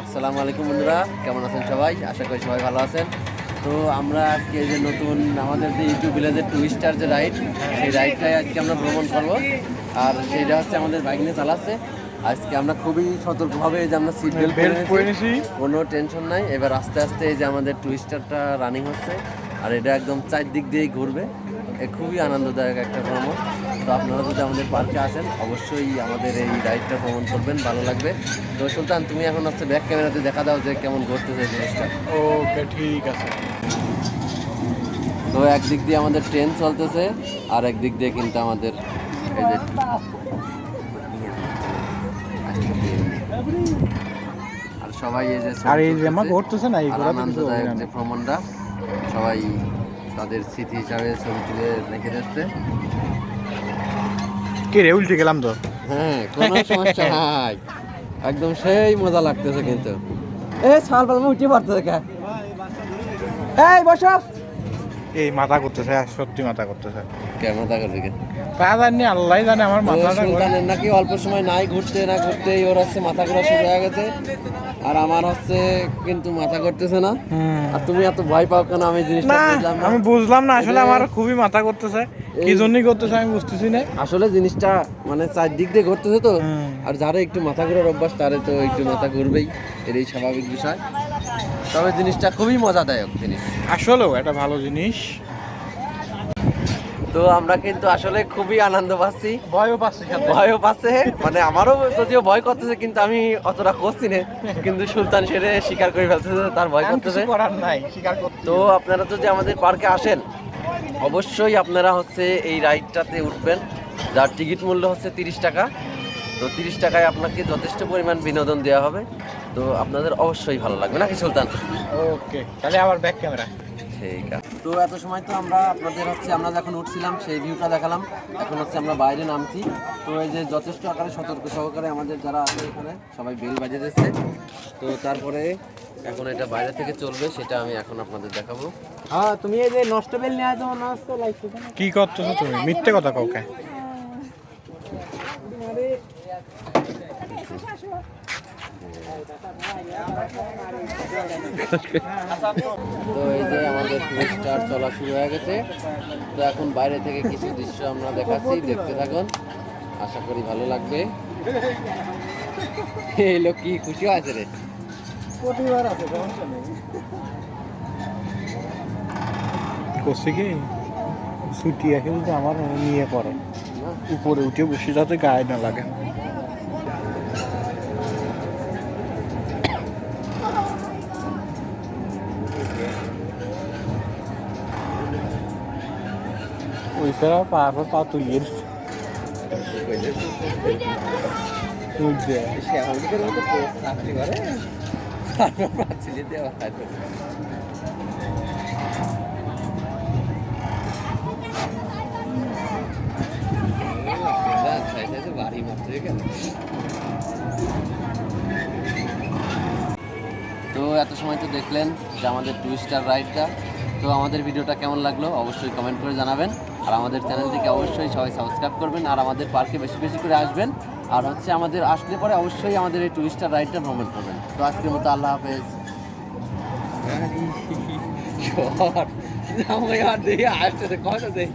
আসসালামু আলাইকুম বন্ধুরা কেমন আছেন সবাই? আশা করি সবাই ভালো আছেন। তো আমরা আজকে এই যে নতুন আমাদের যে ইউটিউব ভিলেজের টুইস্টার যে রাইড সেই রাইডটাই আজকে আমরা ভ্রমণ করব। আর সেইটা হচ্ছে আমাদের বাইক নিয়ে চালাচ্ছে। আজকে আমরা খুবই সতর্কভাবে যে আমরা সিট বেল্ট পরে নিছি। কোনো টেনশন নাই। এবার আস্তে আস্তে এই যে আমাদের টুইস্টারটা রানিং হচ্ছে। আর এটা একদম চারদিক দিয়েই ঘুরবে। খুবই আনন্দদায়ক একটা ভ্রমণ। তো আপনারা যদি আমাদের পার্কে আসেন অবশ্যই আমাদের এই রাইডটা ভ্রমণ করবেন ভালো লাগবে। তো সুলতান তুমি এখন হচ্ছে ব্যাক ক্যামেরাতে দেখা দাও যে কেমন ঘুরতেছে জিনিসটা। ওকে ঠিক আছে। তো একদিক দিয়ে আমাদের ট্রেন চলতেছে আর একদিক দিয়ে কিন্তু আমাদের এই যে আর সবাই এই যে আর এই যে আমার ছবি না এই যে ভ্রমণটা সবাই তাদের স্মৃতি হিসাবে ছবি তুলে রেখে দিচ্ছে। কে রে উল্টে গেলাম তো। হ্যাঁ কোনো সমস্যা নাই। একদম সেই মজা লাগতেছে কিন্তু। এই সাল পালমে উঠে পারতেছে কে? এই বসো। এই মাথা করতেছে সত্যি মাথা করতেছে। কে মাথা করবে কে? তা জানি আল্লাহ জানে আমার ঘোরা- সুলতানের নাকি অল্প সময় নাই ঘুরতে না ঘুরতেই ওর হচ্ছে মাথা ঘোরা শুরু হয়ে গেছে। আর আমার হচ্ছে কিন্তু মাথা করতেছে না। আর তুমি এত ভয় পাও কেন? আমি জিনিসটা বুঝলাম না। আমি বুঝলাম না আসলে আমার খুবই মাথা করতেছে। কি এই- জন্যই করতেছে আমি বুঝতেছি না। আসলে জিনিসটা মানে চারদিক দিয়ে ঘুরতেছে তো। আর যারা একটু মাথা ঘোরার অভ্যাস তারে তো একটু মাথা ঘুরবেই। এটাই স্বাভাবিক বিষয়। তবে জিনিসটা খুবই মজাদায়ক জিনিস। আসলেও এটা ভালো জিনিস। তো আমরা কিন্তু আসলে খুবই আনন্দ পাচ্ছি। ভয়ও পাচ্ছি ভয়ও পাচ্ছে মানে আমারও যদিও ভয় করতেছে কিন্তু আমি অতটা করছি না। কিন্তু সুলতান সেরে স্বীকার করে ফেলতেছে তার ভয় করতেছে। করার নাই স্বীকার তো আপনারা যদি আমাদের পার্কে আসেন অবশ্যই আপনারা হচ্ছে এই রাইডটাতে উঠবেন। যার টিকিট মূল্য হচ্ছে তিরিশ টাকা। তো তিরিশ টাকায় আপনাকে যথেষ্ট পরিমাণ বিনোদন দেওয়া হবে। তো আপনাদের অবশ্যই ভালো লাগবে নাকি সুলতান? ওকে তাহলে আবার ব্যাক ক্যামেরা ঠিক আছে। তো এত সময় তো আমরা আপনাদের হচ্ছে আমরা যখন উঠছিলাম সেই ভিউটা দেখালাম। এখন হচ্ছে আমরা বাইরে নামছি। তো এই যে যথেষ্ট আকারে সতর্ক সহকারে আমাদের যারা আছে এখানে সবাই বেল বাজে দিচ্ছে। তো তারপরে এখন এটা বাইরে থেকে চলবে সেটা আমি এখন আপনাদের দেখাবো। হ্যাঁ তুমি এই যে নষ্ট বেল নিয়ে আসো না লাইফ কি করতেছো তুমি? মিথ্যে কথা কাউকে তো এই যে আমাদের টুরিস্টার চলা শুরু হয়ে গেছে। তো এখন বাইরে থেকে কিছু দৃশ্য আমরা দেখাচ্ছি দেখতে থাকুন। আশা করি ভালো লাগবে। এই লোক কি খুশি আছে রে? প্রতিবার আছে সমস্যা নেই। করছে কি? ছুটি আসে যদি আমার নিয়ে করে উপরে উঠে বসে যাতে গায়ে না লাগে। না, ছাই ছাই তো বাড়ি মারতে গেল। তো এত সময় তো দেখলেন যে আমাদের টুইস্টার রাইডটা তো আমাদের ভিডিওটা কেমন লাগল অবশ্যই কমেন্ট করে জানাবেন। আর আমাদের চ্যানেলটিকে অবশ্যই সবাই সাবস্ক্রাইব করবেন আর আমাদের পার্কে বেশি বেশি করে আসবেন। আর হচ্ছে আমাদের আসলে পরে অবশ্যই আমাদের এই টুরিস্টার রাইডটা ভ্রমণ করবেন। তো আজকের মতো আল্লাহ হাফেজ। দেখে আসতেছে কথা দেখ